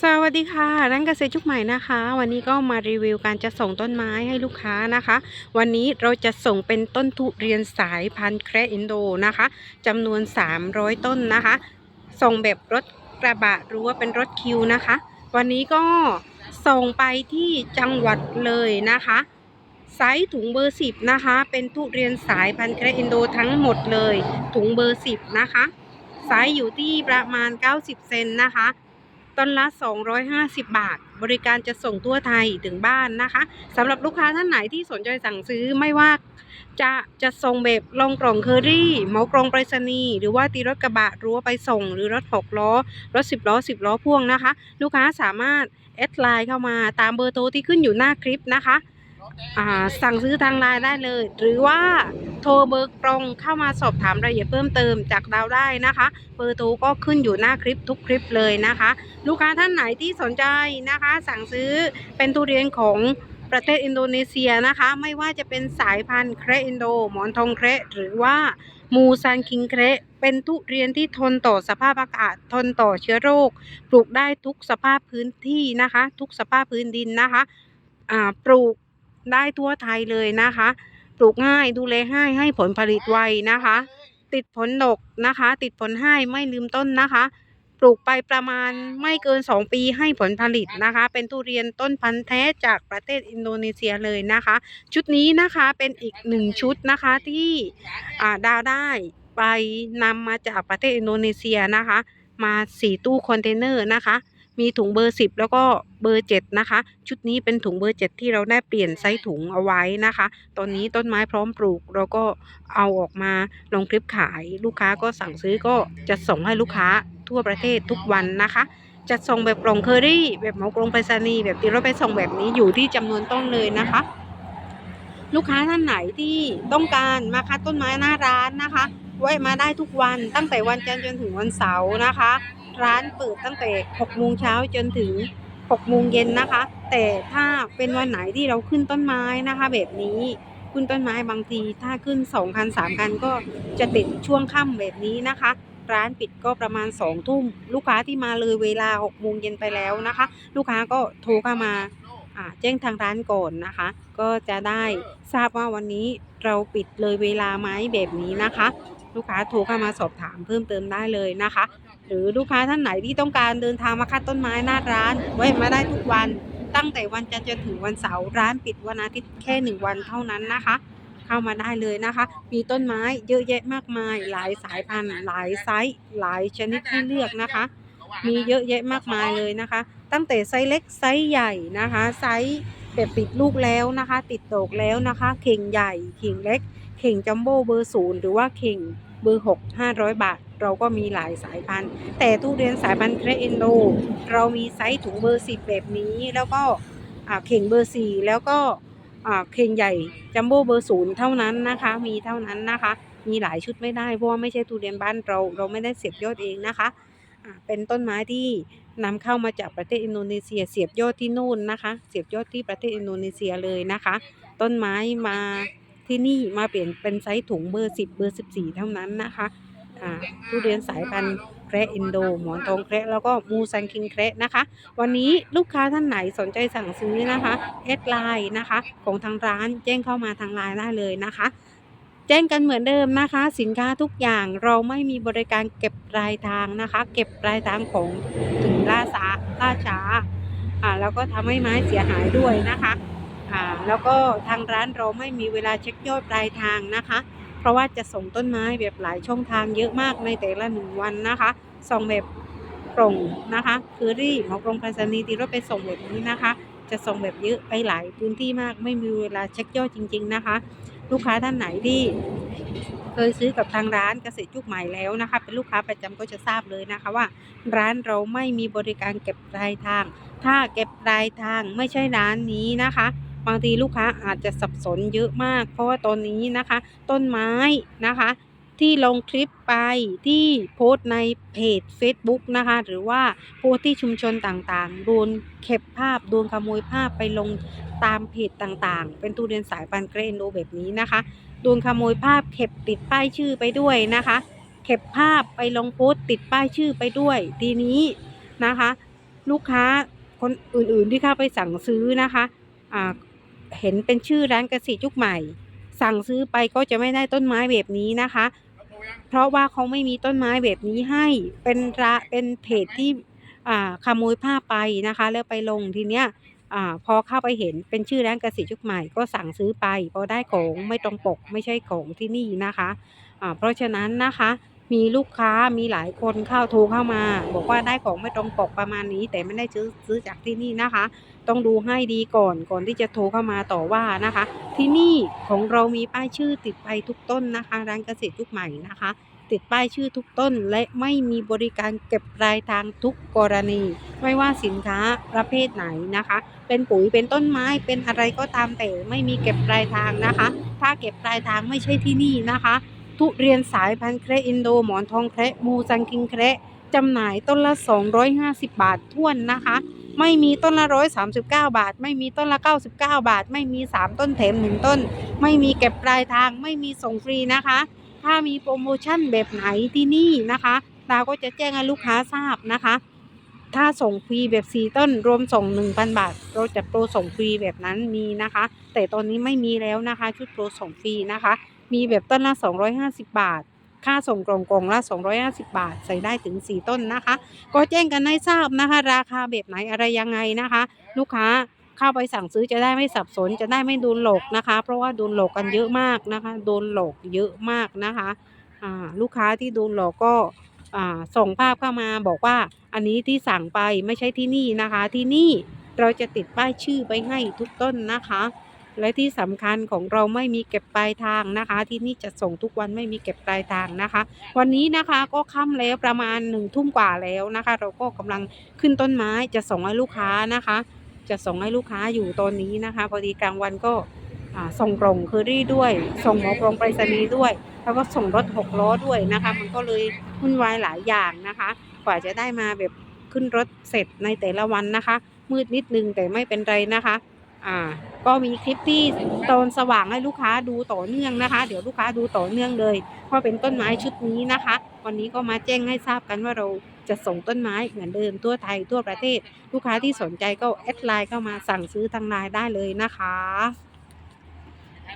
สวัสดีค่ะนั่นเกษตรชุกใหม่นะคะ วันนี้ก็มารีวิวการจะส่งต้นไม้ให้ลูกค้านะคะ วันนี้เราจะส่งเป็นต้นทุเรียนสายพันธุ์แคระอินโดนะคะจำนวน 300 ต้นนะคะ ส่งแบบรถกระบะหรือว่าเป็นรถคิวนะคะ วันนี้ก็ส่งไปที่จังหวัดเลยนะคะไซส์ถุงเบอร์10นะคะ เป็นทุเรียนสายพันธุ์แคระอินโดทั้งหมดเลย ถุงเบอร์10นะคะไซส์อยู่ที่ประมาณ 90 เซนนะคะ ต้นละ 250 บาท บริการจะส่งทั่วไทยถึงบ้านนะคะสำหรับลูกค้าท่านไหนที่สนใจสั่งซื้อไม่ว่าจะจะส่งแบบลงกล่องเคอรี่เหมากล่องไปรษณีย์หรือว่าตีรถกระบะรั้วไปส่ง หรือรถหกล้อ รถ 10 ล้อ 10 ล้อพ่วงนะคะ ลูกค้าสามารถแอดไลน์เข้ามาตามเบอร์โทรที่ขึ้นอยู่หน้าคลิปนะคะ สั่งซื้อทางไลน์ได้เลย หรือว่าโทรเบอร์ตรงเข้ามาสอบถามรายละเอียดเพิ่มเติมจากเราได้นะคะ เบอร์โทรก็ขึ้นอยู่หน้าคลิปทุกคลิปเลยนะคะ ลูกค้าท่านไหนที่สนใจนะคะ สั่งซื้อเป็นทุเรียนของประเทศอินโดนีเซียนะคะ ไม่ว่าจะเป็นสายพันธุ์แครอินโด หมอนทองแครหรือว่ามูซันคิงแครเป็นทุเรียนที่ทนต่อสภาพอากาศ ทนต่อเชื้อโรค ปลูกได้ทุกสภาพพื้นที่นะคะ ทุกสภาพพื้นดินนะคะปลูก ได้ทั่วไทยเลยนะคะ ปลูกง่ายดูแลง่ายให้ผลผลิตไวนะคะ ติดผลดกนะคะ ติดผลให้ไม่ลืมต้นนะคะ ปลูกไปประมาณไม่เกิน 2 ปีให้ผลผลิตนะคะ เป็นทุเรียนต้นพันธุ์แท้จากประเทศอินโดนีเซียเลยนะคะ ชุดนี้นะคะเป็นอีกหนึ่งชุดนะคะที่ดาวได้ไปนำมาจากประเทศอินโดนีเซียนะคะ มาสี่ตู้คอนเทนเนอร์นะคะ มีถุงเบอร์ 10 แล้วก็ เบอร์7นะคะ ชุดนี้เป็นถุงเบอร์7ที่เราได้เปลี่ยนไซส์ถุงเอาไว้นะคะ ตอนนี้ต้นไม้พร้อมปลูกเราก็เอาออกมาลงคลิปขาย ลูกค้าก็สั่งซื้อก็จะส่งให้ลูกค้าทั่วประเทศทุกวันนะคะจะส่งแบบกล่องเคอรี่แบบเหมากรงไปรษณีย์แบบตีรถไปส่งแบบนี้อยู่ที่จำนวนต้นเลยนะคะ ลูกค้าท่านไหนที่ต้องการมาคัดต้นไม้หน้าร้านนะคะแวะมาได้ทุกวันตั้งแต่วันจันทร์จนถึงวันเสาร์นะคะ ร้านเปิดตั้งแต่6โมงเช้าจนถึง 6โมงเย็นนะคะ แต่ถ้าเป็นวันไหนที่เราขึ้นต้นไม้นะคะ แบบนี้ขึ้นต้นไม้บางทีถ้าขึ้น2คัน3คันก็จะติดช่วงค่ำแบบนี้นะคะ ร้านปิดก็ประมาณ2ทุ่มลูกค้าที่มาเลยเวลา6โมงเย็นไปแล้วนะคะ ลูกค้าก็โทรเข้ามาอ่าแจ้งทางร้านก่อนนะคะ ก็จะได้ทราบว่าวันนี้เราปิดเลยเวลาไหมแบบนี้นะคะ ลูกค้าโทรเข้ามาสอบถามเพิ่มเติมได้เลยนะคะ หรือลูกค้าท่านไหนที่ต้องการเดินทางมาคัดต้นไม้หน้าร้านแวะมาได้ทุกวัน ตั้งแต่วันจันทร์จนถึงวันเสาร์ร้านปิดวันอาทิตย์แค่หนึ่งวันเท่านั้นนะคะ เข้ามาได้เลยนะคะ มีต้นไม้เยอะแยะมากมาย หลายสายพันธุ์ หลายไซส์หลายชนิดให้เลือกนะคะ มีเยอะแยะมากมายเลยนะคะ ตั้งแต่ไซส์เล็กไซส์ใหญ่นะคะไซส์ แบบติดลูกแล้วนะคะ ติดดอกแล้วนะคะ เข่งใหญ่เข่งเล็ก เข่งจัมโบ้เบอร์ศูนย์หรือว่าเข่งเบอร์6 500บาท เราก็มีหลายสายพันธุ์ แต่ทุเรียนสายพันธุ์เครอินโดเรามีไซส์ถุงเบอร์10แบบนี้แล้วก็เข่งเบอร์4แล้วก็เข่งใหญ่จัมโบ้เบอร์ศูนย์เท่านั้นนะคะ มีเท่านั้นนะคะ มีหลายชุดไม่ได้เพราะว่าไม่ใช่ทุเรียนบ้านเราเราไม่ได้เสียบยอดเองนะคะเป็นต้นไม้ที่ นำเข้ามาจากประเทศอินโดนีเซีย เสียบยอดที่นู่นนะคะ เสียบยอดที่ประเทศอินโดนีเซียเลยนะคะ ต้นไม้มาที่นี่มาเปลี่ยนเป็นไซส์ถุงเบอร์ 10 เบอร์ 14 เท่านั้นนะคะอ่าทุเรียนสายพันธุ์แคระอินโด หมอนทองแคระแล้วก็มูซันคิงแคระนะคะ วันนี้ลูกค้าท่านไหนสนใจสั่งซื้อนะคะแอดไลน์นะคะ ของทางร้านแจ้งเข้ามาทางไลน์ได้เลยนะคะ จ้งกันเหมือนเดิมนะคะ สินค้าทุกอย่างเราไม่มีบริการเก็บปลายทางนะคะ เก็บปลายทางของถึงล่าช้าล่าช้าอ่าแล้วก็ทำให้ไม้เสียหายด้วยนะคะอ่าแล้วก็ทางร้านเราไม่มีเวลาเช็คยอดปลายทางนะคะ เพราะว่าจะส่งต้นไม้แบบหลายช่องทางเยอะมากในแต่ละหนึ่งวันนะคะส่งแบบกล่องนะคะคือรี่หมอกรงไปรษณีย์ตีรถไปส่งแบบนี้นะคะ จะส่งแบบเยอะไปหลายพื้นที่มากไม่มีเวลาเช็คยอดจริง ๆนะคะ ลูกค้าท่านไหนที่เคยซื้อกับทางร้านเกษตรยุคใหม่แล้วนะคะ เป็นลูกค้าประจำก็จะทราบเลยนะคะว่า ร้านเราไม่มีบริการเก็บปลายทาง ถ้าเก็บปลายทางไม่ใช่ร้านนี้นะคะ บางทีลูกค้าอาจจะสับสนเยอะมาก เพราะว่าตอนนี้นะคะ ต้นไม้นะคะ ที่ลงคลิปไปที่โพสต์ในเพจ Facebook นะคะ หรือว่าโพสต์ที่ชุมชนต่างๆ โดนเก็บภาพ โดนขโมยภาพไปลงตามเพจต่างๆ เป็นทุเรียนสายพันเกรนโดแบบนี้นะคะ โดนขโมยภาพเก็บติดป้ายชื่อไปด้วยนะคะเก็บภาพไปลงโพสต์ติดป้ายชื่อไปด้วย ทีนี้นะคะ ลูกค้าคนอื่นๆที่เข้าไปสั่งซื้อนะคะอ่าเห็นเป็นชื่อร้านเกษตรยุคใหม่ สั่งซื้อไปก็จะไม่ได้ต้นไม้แบบนี้นะคะ เพราะว่าเขาไม่มีต้นไม้แบบนี้ให้เป็นระเป็นเพจที่อ่าขโมยผ้าไปนะคะ แล้วไปลงทีเนี้ยอ่าพอเข้าไปเห็นเป็นชื่อร้านเกษตรยุคใหม่ก็สั่งซื้อไปพอได้ของไม่ตรงปกไม่ใช่ของที่นี่นะคะอ่าเพราะฉะนั้นนะคะ มีลูกค้ามีหลายคนเข้าโทรเข้ามา บอกว่าได้ของไม่ตรงปกประมาณนี้ แต่ไม่ได้ซื้อซื้อจากที่นี่นะคะ ต้องดูให้ดีก่อนก่อนที่จะโทรเข้ามาต่อว่านะคะ ที่นี่ของเรามีป้ายชื่อติดไปทุกต้นนะคะ ร้านเกษตรยุคใหม่นะคะ ติดป้ายชื่อทุกต้น และไม่มีบริการเก็บปลายทางทุกกรณี ไม่ว่าสินค้าประเภทไหนนะคะ เป็นปุ๋ยเป็นต้นไม้เป็นอะไรก็ตามแต่ไม่มีเก็บปลายทางนะคะ ถ้าเก็บปลายทางไม่ใช่ที่นี่นะคะ ทุเรียนสายพันธุ์แคระอินโดหมอนทองแคระมูซังคิงแคระจำหน่ายต้นละ 250 บาทท้วนนะคะ ไม่มีต้นละ 139 บาท ไม่มีต้นละ 99 บาท ไม่มี 3 ต้นแถม 1 ต้น ไม่มีเก็บปลายทางไม่มีส่งฟรีนะคะ ถ้ามีโปรโมชั่นแบบไหนที่นี่นะคะเราก็จะแจ้งให้ลูกค้าทราบนะคะ ถ้าส่งฟรีแบบ 4 ต้น รวมส่ง 1,000 บาท เราจะโปรส่งฟรีแบบนั้นมีนะคะ แต่ตอนนี้ไม่มีแล้วนะคะ ชุดโปรส่งฟรีนะคะ มีแบบต้นละ 250 บาท ค่าส่งกล่องกล่องละ 250 บาท ใส่ได้ถึง 4 ต้นนะคะ ก็แจ้งกันให้ทราบนะคะ ราคาแบบไหนอะไรยังไงนะคะ ลูกค้าเข้าไปสั่งซื้อจะได้ไม่สับสนจะได้ไม่โดนหลอกนะคะ เพราะว่าโดนหลอกกันเยอะมากนะคะโดนหลอกเยอะมากนะคะลูกค้าที่โดนหลอกก็ส่งภาพเข้ามาบอกว่าอันนี้ที่สั่งไปไม่ใช่ที่นี่นะคะ ที่นี่เราจะติดป้ายชื่อไปให้ทุกต้นนะคะ และที่สำคัญของเราไม่มีเก็บปลายทางนะคะ ที่นี่จะส่งทุกวันไม่มีเก็บปลายทางนะคะ วันนี้นะคะก็ค่ำแล้วประมาณหนึ่งทุ่มกว่าแล้วนะคะ เราก็กำลังขึ้นต้นไม้จะส่งให้ลูกค้านะคะ จะส่งให้ลูกค้าอยู่ตอนนี้นะคะ พอดีกลางวันก็ส่งกล่องเคอรี่ด้วย ส่งหมอกลงไปรษณีย์ด้วย แล้วก็ส่งรถหกล้อด้วยนะคะ มันก็เลยวุ่นวายหลายอย่างนะคะ กว่าจะได้มาแบบขึ้นรถเสร็จในแต่ละวันนะคะ มืดนิดนึงแต่ไม่เป็นไรนะคะ อ่า ก็มีคลิปที่ตอนสว่างให้ลูกค้าดูต่อเนื่องนะคะ เดี๋ยวลูกค้าดูต่อเนื่องเลยเพราะเป็นต้นไม้ชุดนี้นะคะ วันนี้ก็มาแจ้งให้ทราบกันว่าเราจะส่งต้นไม้เหมือนเดิมทั่วไทยทั่วประเทศ ลูกค้าที่สนใจก็แอดไลน์เข้ามาสั่งซื้อทางไลน์ได้เลยนะคะ